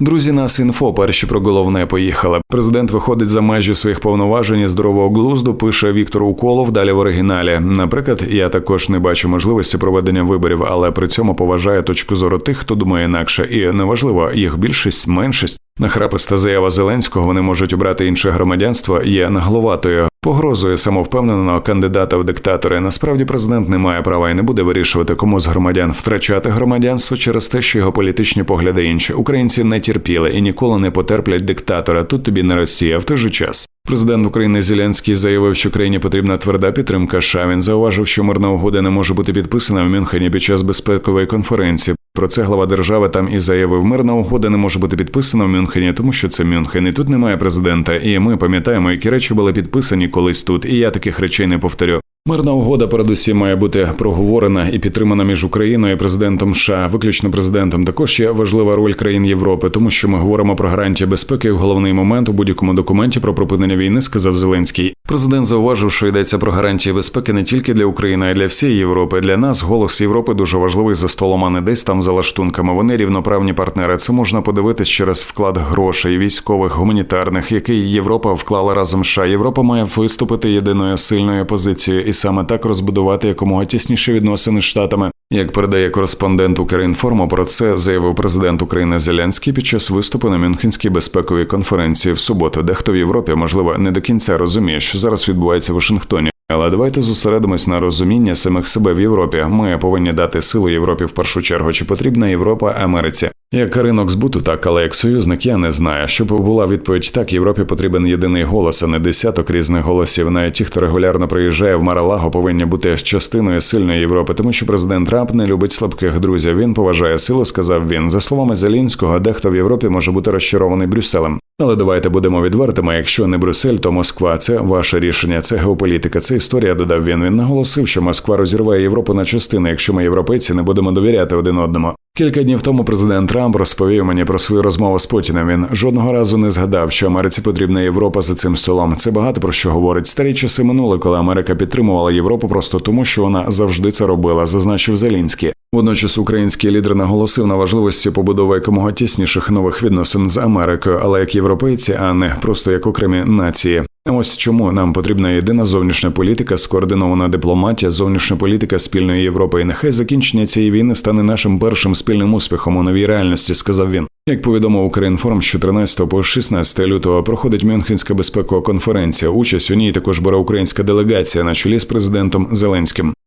Друзі, нас інфо перші про головне поїхали. Президент виходить за межі своїх повноважень здорового глузду. Пише Віктор Уколов далі в оригіналі. Наприклад, я також не бачу можливості проведення виборів, але при цьому поважає точку зору тих, хто думає інакше, і неважливо їх більшість, меншість. Нахраписта заява Зеленського вони можуть обрати інше громадянство є нагловатою. Погрозує самовпевненого кандидата в диктатори. Насправді президент не має права і не буде вирішувати, кому з громадян втрачати громадянство через те, що його політичні погляди інші. Українці не терпіли і ніколи не потерплять диктатора. Тут тобі не Росія в той же час. Президент України Зеленський заявив, що країні потрібна тверда підтримка. США. Він зауважив, що мирна угода не може бути підписана в Мюнхені під час безпекової конференції. Про це глава держави там і заявив, мирна угода не може бути підписана в Мюнхені, тому що це Мюнхен, і тут немає президента. І ми пам'ятаємо, які речі були підписані колись тут. І я таких речей не повторю. Мирна угода, передусім, має бути проговорена і підтримана між Україною і президентом США, виключно президентом. Також є важлива роль країн Європи, тому що ми говоримо про гарантії безпеки. в Головний момент у будь-якому документі про припинення війни сказав Зеленський. Президент зауважив, що йдеться про гарантії безпеки не тільки для України, а й для всієї Європи. Для нас голос Європи дуже важливий за столом, а не десь там за лаштунками. Вони рівноправні партнери. Це можна подивитись через вклад грошей, військових, гуманітарних, який Європа вклала разом США. Європа має виступити єдиною сильною позицією і саме так розбудувати якомога тісніші відносини з штатами. Як передає кореспондент Укрінформу, про це заявив президент України Зеленський під час виступу на Мюнхенській безпековій конференції в суботу. Дехто в Європі, можливо, не до кінця розуміє, що зараз відбувається в Вашингтоні. Але давайте зосередимось на розуміння самих себе в Європі. Ми повинні дати силу Європі в першу чергу. Чи потрібна Європа Америці? Як ринок збуту, так але як союзник, я не знаю. Щоб була відповідь так, Європі потрібен єдиний голос, а не десяток різних голосів. Навіть ті, хто регулярно приїжджає в Маралаго, повинні бути частиною сильної Європи, тому що президент Трамп не любить слабких друзів. Він поважає силу, сказав він. За словами Зелінського, дехто в Європі може бути розчарований Брюсселем. Але давайте будемо відвертими. Якщо не Брюссель, то Москва. Це ваше рішення, це геополітика, це історія. Додав він. Він наголосив, що Москва розірває Європу на частини, якщо ми європейці не будемо довіряти один одному. Кілька днів тому президент Трамп розповів мені про свою розмову з Путіним. Він жодного разу не згадав, що Америці потрібна Європа за цим столом. Це багато про що говорить. Старі часи минули, коли Америка підтримувала Європу просто тому, що вона завжди це робила, зазначив Зелінський. Водночас український лідер наголосив на важливості побудови якомога тісніших нових відносин з Америкою, але як європейці, а не просто як окремі нації. Ось чому нам потрібна єдина зовнішня політика, скоординована дипломатія, зовнішня політика спільної Європи. І нехай закінчення цієї війни стане нашим першим спільним успіхом у новій реальності, сказав він. Як повідомив Українформ, з 14 по 16 лютого проходить Мюнхенська безпекова конференція. Участь у ній також бере українська делегація на чолі з президентом Зеленським.